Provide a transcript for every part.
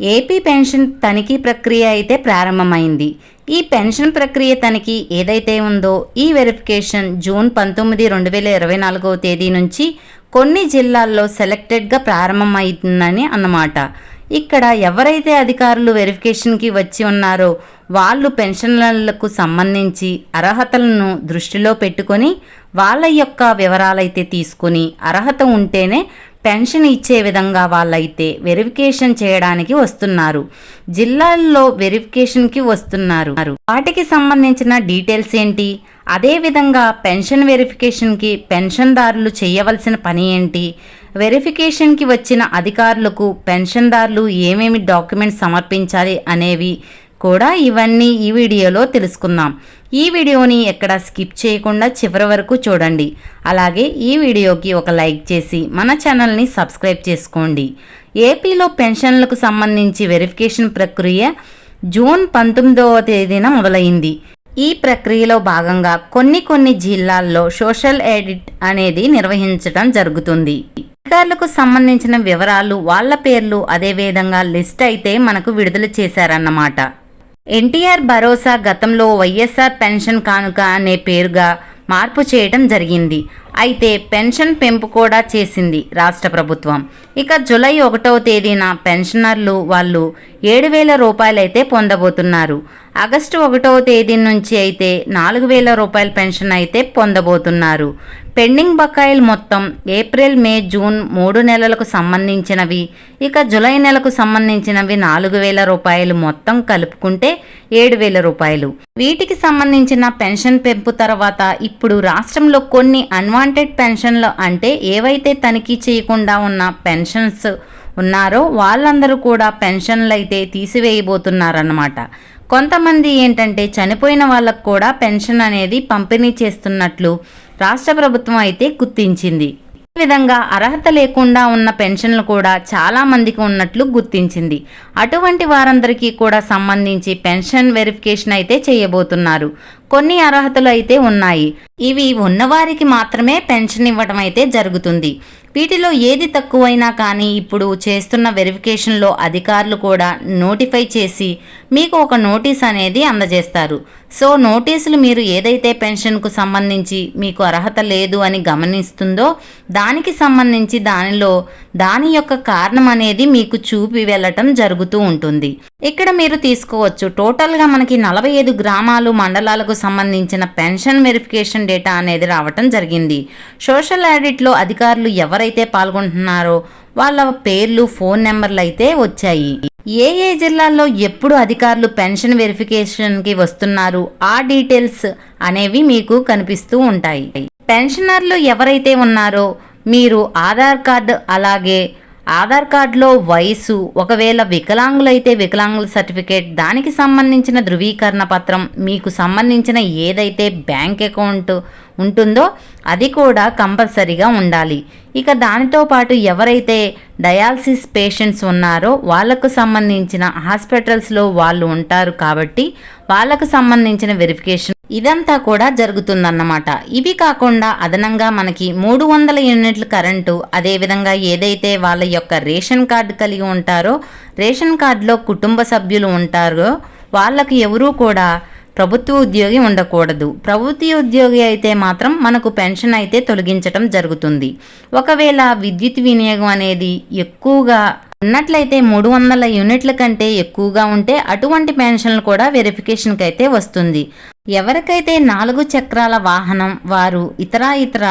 AP pension తనిఖీ ప్రక్రియ అయితే ప్రారంభమైంది. ఈ పెన్షన్ ప్రక్రియ తనిఖీ ఏదైతే ఉందో ఈ వెరిఫికేషన్ జూన్ పంతొమ్మిది రెండు వేల ఇరవై నాలుగవ తేదీ నుంచి కొన్ని జిల్లాల్లో సెలెక్టెడ్గా ప్రారంభమవుతుందని అన్నమాట. ఇక్కడ ఎవరైతే అధికారులు వెరిఫికేషన్కి వచ్చి ఉన్నారో వాళ్ళు పెన్షన్లకు సంబంధించి అర్హతలను దృష్టిలో పెట్టుకొని వాళ్ళ యొక్క వివరాలైతే తీసుకొని అర్హత ఉంటేనే పెన్షన్ ఇచ్చే విధంగా వాళ్ళైతే వెరిఫికేషన్ చేయడానికి వస్తున్నారు. జిల్లాల్లో వెరిఫికేషన్కి వస్తున్నారు. వాటికి సంబంధించిన డీటెయిల్స్ ఏంటి? అదేవిధంగా పెన్షన్ వెరిఫికేషన్కి పెన్షన్దారులు చేయవలసిన పని ఏంటి? వెరిఫికేషన్కి వచ్చిన అధికారులకు పెన్షన్దారులు ఏమేమి డాక్యుమెంట్స్ సమర్పించాలి అనేవి కూడా ఇవన్నీ ఈ వీడియోలో తెలుసుకుందాం. ఈ వీడియోని ఎక్కడ స్కిప్ చేయకుండా చివరి వరకు చూడండి. అలాగే ఈ వీడియోకి ఒక లైక్ చేసి మన ఛానల్ని సబ్స్క్రైబ్ చేసుకోండి. ఏపీలో పెన్షన్లకు సంబంధించి వెరిఫికేషన్ ప్రక్రియ జూన్ పంతొమ్మిదవ తేదీన మొదలైంది. ఈ ప్రక్రియలో భాగంగా కొన్ని కొన్ని జిల్లాల్లో సోషల్ ఎడిట్ అనేది నిర్వహించడం జరుగుతుంది. అధికారులకు సంబంధించిన వివరాలు వాళ్ళ పేర్లు అదేవిధంగా లిస్ట్ అయితే మనకు విడుదల చేశారన్నమాట. ఎన్టీఆర్ భరోసా గతంలో వైఎస్ఆర్ పెన్షన్ కానుక అనే పేరుగా మార్పు చేయడం జరిగింది. అయితే పెన్షన్ పెంపు కూడా చేసింది రాష్ట్ర ప్రభుత్వం. ఇక జులై ఒకటవ తేదీన పెన్షనర్లు వాళ్ళు ఏడు వేల రూపాయలైతే పొందబోతున్నారు. ఆగస్టు ఒకటవ తేదీ నుంచి అయితే నాలుగు వేల రూపాయల పెన్షన్ అయితే పొందబోతున్నారు. పెండింగ్ బకాయిలు మొత్తం ఏప్రిల్ మే జూన్ మూడు నెలలకు సంబంధించినవి. ఇక జూలై నెలకు సంబంధించినవి నాలుగు వేల రూపాయలు మొత్తం కలుపుకుంటే ఏడు వేల రూపాయలు. వీటికి సంబంధించిన పెన్షన్ పెంపు తర్వాత ఇప్పుడు రాష్ట్రంలో కొన్ని అన్వాంటెడ్ పెన్షన్లు అంటే ఏవైతే తనిఖీ చేయకుండా ఉన్న పెన్షన్స్ ఉన్నారో వాళ్ళందరూ కూడా పెన్షన్లు అయితే తీసివేయబోతున్నారన్నమాట. కొంతమంది ఏంటంటే చనిపోయిన వాళ్ళకు కూడా పెన్షన్ అనేది పంపిణీ చేస్తున్నట్లు రాష్ట్ర ప్రభుత్వం అయితే గుర్తించింది. విధంగా అర్హత లేకుండా ఉన్న పెన్షన్లు కూడా చాలా మందికి ఉన్నట్లు గుర్తించింది. అటువంటి వారందరికీ కూడా సంబంధించి పెన్షన్ వెరిఫికేషన్ అయితే చేయబోతున్నారు. కొన్ని అర్హతలు అయితే ఉన్నాయి. ఇవి ఉన్నవారికి మాత్రమే పెన్షన్ ఇవ్వడం అయితే జరుగుతుంది. వీటిలో ఏది తక్కువైనా కానీ ఇప్పుడు చేస్తున్న వెరిఫికేషన్లో అధికారులు కూడా నోటిఫై చేసి మీకు ఒక నోటీస్ అనేది అందజేస్తారు. సో నోటీసులు మీరు ఏదైతే పెన్షన్కు సంబంధించి మీకు అర్హత లేదు అని గమనిస్తుందో దానికి సంబంధించి దానిలో దాని యొక్క కారణం అనేది మీకు చూపి వెళ్ళటం జరుగుతూ ఉంటుంది. ఇక్కడ మీరు తీసుకోవచ్చు. టోటల్గా మనకి నలభై ఐదు గ్రామాలు మండలాలకు సంబంధించిన పెన్షన్ వెరిఫికేషన్ డేటా అనేది రావటం జరిగింది. సోషల్ ఆడిట్లో అధికారులు ఎవరైతే పాల్గొంటున్నారో వాళ్ళ పేర్లు ఫోన్ నెంబర్లు అయితే వచ్చాయి. ఏ ఏ జిల్లాల్లో ఎప్పుడు అధికారులు పెన్షన్ వెరిఫికేషన్కి వస్తున్నారు? ఆ డీటెయిల్స్ అనేవి మీకు కనిపిస్తూ ఉంటాయి. పెన్షనర్లు ఎవరైతే ఉన్నారో మీరు ఆధార్ కార్డు అలాగే ఆధార్ కార్డులో వయసు ఒకవేళ వికలాంగులైతే వికలాంగుల సర్టిఫికేట్ దానికి సంబంధించిన ధృవీకరణ పత్రం మీకు సంబంధించిన ఏదైతే బ్యాంక్ అకౌంట్ ఉంటుందో అది కూడా కంపల్సరీగా ఉండాలి. ఇక దానితో పాటు ఎవరైతే డయాలసిస్ పేషెంట్స్ ఉన్నారో వాళ్ళకు సంబంధించిన హాస్పిటల్స్లో వాళ్ళు ఉంటారు కాబట్టి వాళ్ళకు సంబంధించిన వెరిఫికేషన్ ఇదంతా కూడా జరుగుతుందన్నమాట. ఇవి కాకుండా అదనంగా మనకి మూడు వందల యూనిట్లు కరెంటు అదేవిధంగా ఏదైతే వాళ్ళ యొక్క రేషన్ కార్డు కలిగి ఉంటారో రేషన్ కార్డులో కుటుంబ సభ్యులు ఉంటారో వాళ్ళకి ఎవరూ కూడా ప్రభుత్వ ఉద్యోగి ఉండకూడదు. ప్రభుత్వ ఉద్యోగి అయితే మాత్రం మనకు పెన్షన్ అయితే తొలగించడం జరుగుతుంది. ఒకవేళ విద్యుత్ వినియోగం అనేది ఎక్కువగా ఉన్నట్లయితే మూడు వందల యూనిట్ల కంటే ఎక్కువగా ఉంటే అటువంటి పెన్షన్లు కూడా వెరిఫికేషన్కి అయితే వస్తుంది. ఎవరికైతే నాలుగు చక్రాల వాహనం వారు ఇతర ఇతర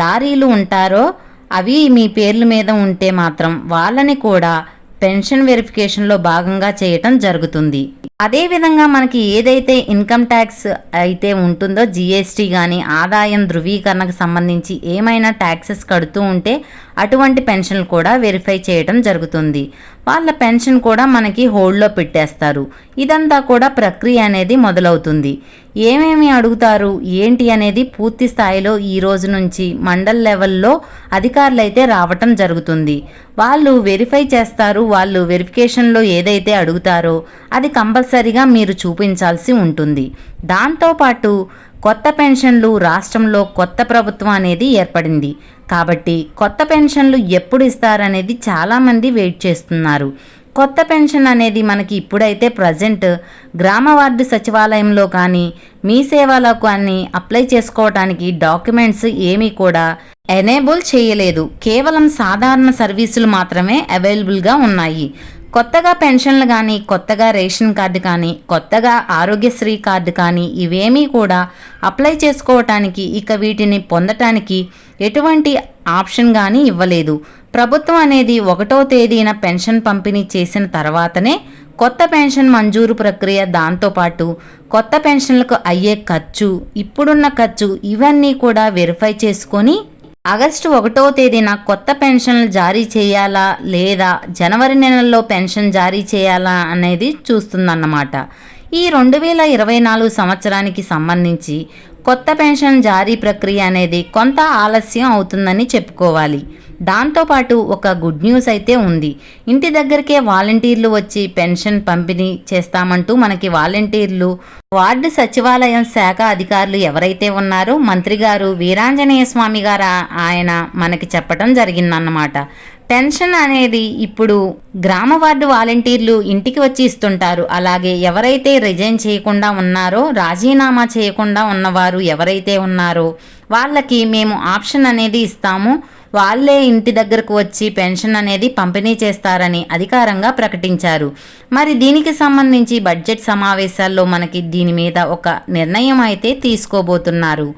లారీలు ఉంటారో అవి మీ పేర్ల మీద ఉంటే మాత్రం వాళ్ళని కూడా పెన్షన్ వెరిఫికేషన్లో భాగంగా చేయటం జరుగుతుంది. అదేవిధంగా మనకి ఏదైతే ఇన్కమ్ ట్యాక్స్ అయితే ఉంటుందో జిఎస్టీ కానీ ఆదాయం ధృవీకరణకు సంబంధించి ఏమైనా ట్యాక్సెస్ కడుతూ ఉంటే అటువంటి పెన్షన్లు కూడా వెరిఫై చేయడం జరుగుతుంది. వాళ్ళ పెన్షన్ కూడా మనకి హోల్డ్లో పెట్టేస్తారు. ఇదంతా కూడా ప్రక్రియ అనేది మొదలవుతుంది. ఏమేమి అడుగుతారు? ఏంటి అనేది పూర్తి స్థాయిలో ఈ రోజు నుంచి మండల్ లెవెల్లో అధికారులు అయితే రావటం జరుగుతుంది. వాళ్ళు వెరిఫై చేస్తారు. వాళ్ళు వెరిఫికేషన్లో ఏదైతే అడుగుతారో అది కంపల్సరీగా మీరు చూపించాల్సి ఉంటుంది. దాంతోపాటు కొత్త పెన్షన్లు రాష్ట్రంలో కొత్త ప్రభుత్వం అనేది ఏర్పడింది. కాబట్టి కొత్త పెన్షన్లు ఎప్పుడు ఇస్తారనేది చాలామంది వెయిట్ చేస్తున్నారు. కొత్త పెన్షన్ అనేది మనకి ఇప్పుడైతే ప్రజెంట్ గ్రామ వార్డు సచివాలయంలో కానీ మీ సేవలో కానీ అప్లై చేసుకోవడానికి డాక్యుమెంట్స్ ఏమీ కూడా ఎనేబుల్ చేయలేదు. కేవలం సాధారణ సర్వీసులు మాత్రమే అవైలబుల్గా ఉన్నాయి. కొత్తగా పెన్షన్లు కానీ కొత్తగా రేషన్ కార్డు కానీ కొత్తగా ఆరోగ్యశ్రీ కార్డు కానీ ఇవేమీ కూడా అప్లై చేసుకోవటానికి ఇక వీటిని పొందటానికి ఎటువంటి ఆప్షన్ కానీ ఇవ్వలేదు. ప్రభుత్వం అనేది ఒకటో తేదీన పెన్షన్ పంపిణీ చేసిన తర్వాతనే కొత్త పెన్షన్ మంజూరు ప్రక్రియ దాంతోపాటు కొత్త పెన్షన్లకు అయ్యే ఖర్చు ఇప్పుడున్న ఖర్చు ఇవన్నీ కూడా వెరిఫై చేసుకొని ఆగస్టు ఒకటో తేదీన కొత్త పెన్షన్లు జారీ చేయాలా లేదా జనవరి నెలలో పెన్షన్ జారీ చేయాలా అనేది చూస్తుందన్నమాట. ఈ రెండు వేల ఇరవై నాలుగు సంవత్సరానికి సంబంధించి కొత్త పెన్షన్ జారీ ప్రక్రియ అనేది కొంత ఆలస్యం అవుతుందని చెప్పుకోవాలి. దాంతోపాటు ఒక గుడ్ న్యూస్ అయితే ఉంది. ఇంటి దగ్గరికే వాలంటీర్లు వచ్చి పెన్షన్ పంపిణీ చేస్తామంటూ మనకి వాలంటీర్లు వార్డు సచివాలయం శాఖ అధికారులు ఎవరైతే ఉన్నారో మంత్రి గారు వీరాంజనేయ స్వామి గారు ఆయన మనకి చెప్పడం జరిగిందన్నమాట. పెన్షన్ అనేది ఇప్పుడు గ్రామ వార్డు వాలంటీర్లు ఇంటికి వచ్చి ఇస్తుంటారు. అలాగే ఎవరైతే రిజైన్ చేయకుండా ఉన్నారో రాజీనామా చేయకుండా ఉన్నవారు ఎవరైతే ఉన్నారో వాళ్ళకి మేము ఆప్షన్ అనేది ఇస్తాము. వాళ్ళే ఇంటి దగ్గరకు వచ్చి పెన్షన్ అనేది పంపిణీ చేస్తారని అధికారంగా ప్రకటించారు. మరి దీనికి సంబంధించి బడ్జెట్ సమావేశాల్లో మనకి దీని మీద ఒక నిర్ణయం అయితే తీసుకోబోతున్నారు.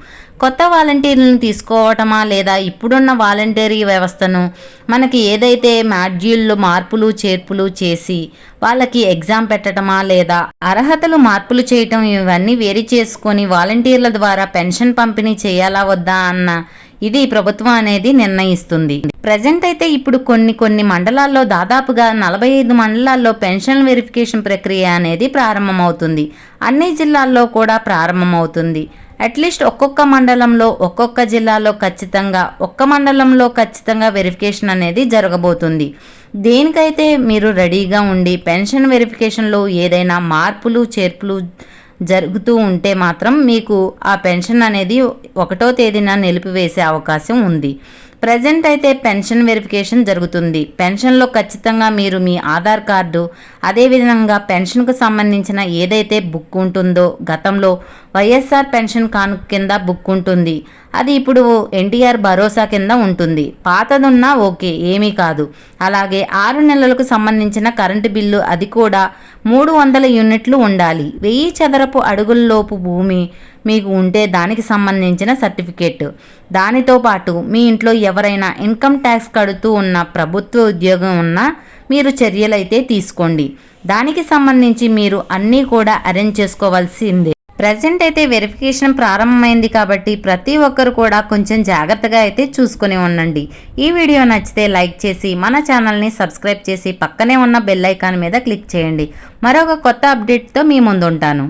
కొత్త వాలంటీర్లను తీసుకోవటమా లేదా ఇప్పుడున్న వాలంటీరీ వ్యవస్థను మనకి ఏదైతే మాడ్యూల్లో మార్పులు చేర్పులు చేసి వాళ్ళకి ఎగ్జామ్ పెట్టడమా లేదా అర్హతలు మార్పులు చేయటం ఇవన్నీ వేరు చేసుకొని వాలంటీర్ల ద్వారా పెన్షన్ పంపిణీ చేయాలా వద్దా అన్న ఇది ప్రభుత్వం అనేది నిర్ణయిస్తుంది. ప్రజెంట్ అయితే ఇప్పుడు కొన్ని కొన్ని మండలాల్లో దాదాపుగా నలభై ఐదు మండలాల్లో పెన్షన్ వెరిఫికేషన్ ప్రక్రియ అనేది ప్రారంభమవుతుంది. అన్ని జిల్లాల్లో కూడా ప్రారంభమవుతుంది. అట్లీస్ట్ ఒక్కొక్క మండలంలో ఒక్కొక్క జిల్లాలో ఖచ్చితంగా ఒక్క మండలంలో ఖచ్చితంగా వెరిఫికేషన్ అనేది జరగబోతుంది. దేనికైతే మీరు రెడీగా ఉండి పెన్షన్ వెరిఫికేషన్లో ఏదైనా మార్పులు చేర్పులు జరుగుతూ ఉంటే మాత్రం మీకు ఆ పెన్షన్ అనేది ఒకటో తేదీన నిలిపివేసే అవకాశం ఉంది. ప్రజెంట్ అయితే పెన్షన్ వెరిఫికేషన్ జరుగుతుంది. పెన్షన్లో ఖచ్చితంగా మీరు మీ ఆధార్ కార్డు అదేవిధంగా పెన్షన్కు సంబంధించిన ఏదైతే బుక్ ఉంటుందో గతంలో వైఎస్ఆర్ పెన్షన్ కాను కింద బుక్ ఉంటుంది. అది ఇప్పుడు ఎన్టీఆర్ భరోసా కింద ఉంటుంది. పాతదున్నా ఓకే ఏమీ కాదు. అలాగే ఆరు నెలలకు సంబంధించిన కరెంటు బిల్లు అది కూడా మూడు వందల యూనిట్లు ఉండాలి. వెయ్యి చదరపు అడుగుల్లోపు భూమి మీకు ఉంటే దానికి సంబంధించిన సర్టిఫికేట్. దానితో పాటు మీ ఇంట్లో ఎవరైనా ఇన్కమ్ ట్యాక్స్ కడుతూ ఉన్న ప్రభుత్వ ఉద్యోగం ఉన్నా మీరు చర్యలైతే తీసుకోండి. దానికి సంబంధించి మీరు అన్నీ కూడా అరేంజ్ చేసుకోవాల్సిందే. ప్రజెంట్ అయితే వెరిఫికేషన్ ప్రారంభమైంది కాబట్టి ప్రతి ఒక్కరు కూడా కొంచెం జాగ్రత్తగా అయితే చూసుకుని ఉండండి. ఈ వీడియో నచ్చితే లైక్ చేసి మన ఛానల్ని సబ్స్క్రైబ్ చేసి పక్కనే ఉన్న బెల్ ఐకాన్ మీద క్లిక్ చేయండి. మరొక కొత్త అప్డేట్తో మీ ముందుంటాను.